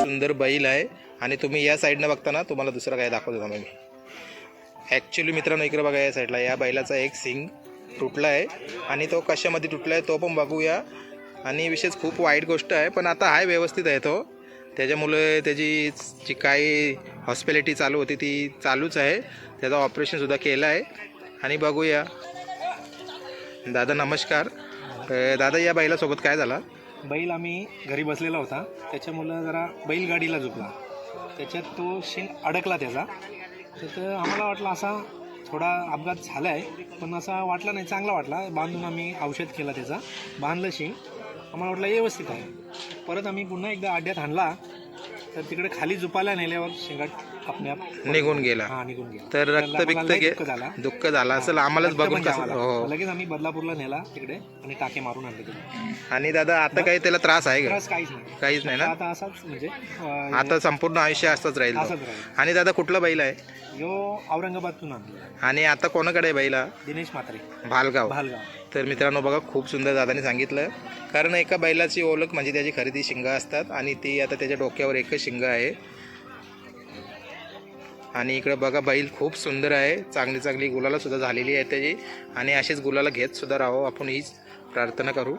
सुंदर बैल आहे. आणि तुम्ही या साईडनं बघता ना तुम्हाला दुसरं काय दाखवतो थांबा मी. ॲक्च्युली मित्रांनो इकडे बघा या साईडला या बैलाचा एक सिंग तुटला आहे. आणि तो कशामध्ये तुटला आहे तो पण बघूया. आणि विशेष खूप वाईट गोष्ट आहे पण आता आहे व्यवस्थित आहे तो. त्याच्यामुळे त्याची जी काही हॉस्पिटॅलिटी चालू होती ती चालूच आहे. त्याचं ऑपरेशनसुद्धा केलं आहे. आणि बघूया. दादा नमस्कार. दादा या बैलासोबत काय झाला? बैल आम्ही घरी बसलेला होता. त्याच्यामुळं जरा बैलगाडीला झुकला. त्याच्यात तो शेण अडकला त्याचा. तर आम्हाला वाटलं असा थोडा अपघात झाला आहे पण असा वाटला नाही चांगला वाटला. बांधून आम्ही औषध केला त्याचा. बांधलं शेंग आम्हाला वाटलं व्यवस्थित आहे. परत आम्ही पुन्हा एकदा आड्यात आणला. तर तिकडे खाली झुपायला नेल्यावर शेंगात आपल्या निघून गेला. हा निघून गेला. तर रक्त बिक्त गे दुःख झाला. दुःख झाला. असेल आम्हालाच बघून कसं आम्हाला. हो लगेच आम्ही बदलापूरला नेला तिकडे आणि टाके मारून आणले तिकडे. आणि दादा आता काही त्याला त्रास आहे का? त्रास काहीच नाही. काहीच नाही ना? आता असाच म्हणजे अं, आता संपूर्ण आयुष्य असंच राहील तो. असंच राहील. आणि दादा कुठला बैल आहे? यो औरंगाबादतून आणला आणि आता कोणाकडे आहे बैला? दिनेश म्हात्रे. भालगाव. भालगाव. तर मित्रांनो बघा खूप सुंदर दादाने सांगितलं. कारण एका बैलाची ओळख म्हणजे त्याची खरेदी शिंग असतात आणि ती आता त्याच्या डोक्यावर एकच शिंग आहे. आणि इकडं बघा बैल खूप सुंदर आहे. चांगली चांगली गुलाला सुद्धा झालेली आहे त्याची. आणि अशीच गुलाला घेत सुद्धा राहावं. आपण हीच प्रार्थना करू.